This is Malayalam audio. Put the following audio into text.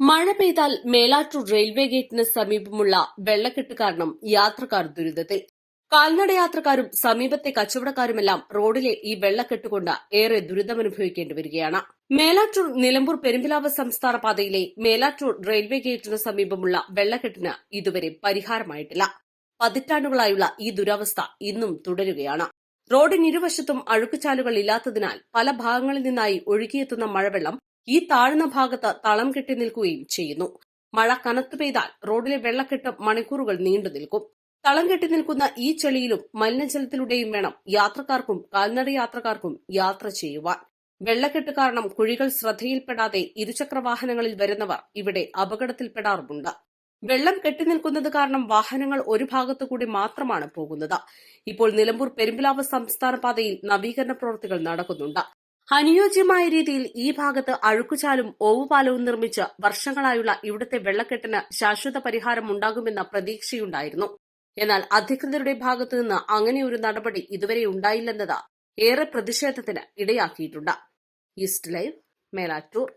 മഴ പെയ്താൽ മേലാറ്റൂർ റെയിൽവേ ഗേറ്റിന് സമീപമുള്ള വെള്ളക്കെട്ട് കാരണം യാത്രക്കാർ ദുരിതത്തിൽ. കാൽനട യാത്രക്കാരും സമീപത്തെ കച്ചവടക്കാരുമെല്ലാം റോഡിലെ ഈ വെള്ളക്കെട്ട് കൊണ്ട് ഏറെ ദുരിതമനുഭവിക്കേണ്ടി വരികയാണ്. മേലാറ്റൂർ നിലമ്പൂർ പെരുമ്പിലാവ് സംസ്ഥാന പാതയിലെ മേലാറ്റൂർ റെയിൽവേ ഗേറ്റിന് സമീപമുള്ള വെള്ളക്കെട്ടിന് ഇതുവരെ പരിഹാരമായിട്ടില്ല. പതിറ്റാണ്ടുകളായുള്ള ഈ ദുരവസ്ഥ ഇന്നും തുടരുകയാണ്. റോഡിനിരുവശത്തും അഴുക്കുചാലുകൾ ഇല്ലാത്തതിനാൽ പല ഭാഗങ്ങളിൽ നിന്നായി ഒഴുകിയെത്തുന്ന മഴവെള്ളം ഈ താഴ്ന്ന ഭാഗത്ത് തളം കെട്ടി നിൽക്കുകയും ചെയ്യുന്നു. മഴ കനത്തു പെയ്താൽ റോഡിലെ വെള്ളക്കെട്ട് മണിക്കൂറുകൾ നീണ്ടു നിൽക്കും. തളം കെട്ടി നിൽക്കുന്ന ഈ ചെളിയിലും മലിനജലത്തിലൂടെയും വേണം യാത്രക്കാർക്കും കാൽനട യാത്രക്കാർക്കും യാത്ര ചെയ്യുവാൻ. വെള്ളക്കെട്ട് കാരണം കുഴികൾ ശ്രദ്ധയിൽപ്പെടാതെ ഇരുചക്ര വാഹനങ്ങളിൽ വരുന്നവർ ഇവിടെ അപകടത്തിൽപ്പെടാറുമുണ്ട്. വെള്ളം കെട്ടിനിൽക്കുന്നത് കാരണം വാഹനങ്ങൾ ഒരു ഭാഗത്തു കൂടി മാത്രമാണ് പോകുന്നത്. ഇപ്പോൾ നിലമ്പൂർ പെരുമ്പിലാവ് സംസ്ഥാന പാതയിൽ നവീകരണ പ്രവൃത്തികൾ നടക്കുന്നുണ്ട്. അനുയോജ്യമായ രീതിയിൽ ഈ ഭാഗത്ത് അഴുക്കുചാലും ഓവുപാലവും നിർമ്മിച്ച് വർഷങ്ങളായുള്ള ഇവിടുത്തെ വെള്ളക്കെട്ടിന് ശാശ്വത പരിഹാരം ഉണ്ടാകുമെന്ന പ്രതീക്ഷയുണ്ടായിരുന്നു. എന്നാൽ അധികൃതരുടെ ഭാഗത്തു നിന്ന് അങ്ങനെയൊരു നടപടി ഇതുവരെ ഉണ്ടായില്ലെന്നത് ഏറെ പ്രതിഷേധത്തിന് ഇടയാക്കിയിട്ടുണ്ട്. East live Melattur.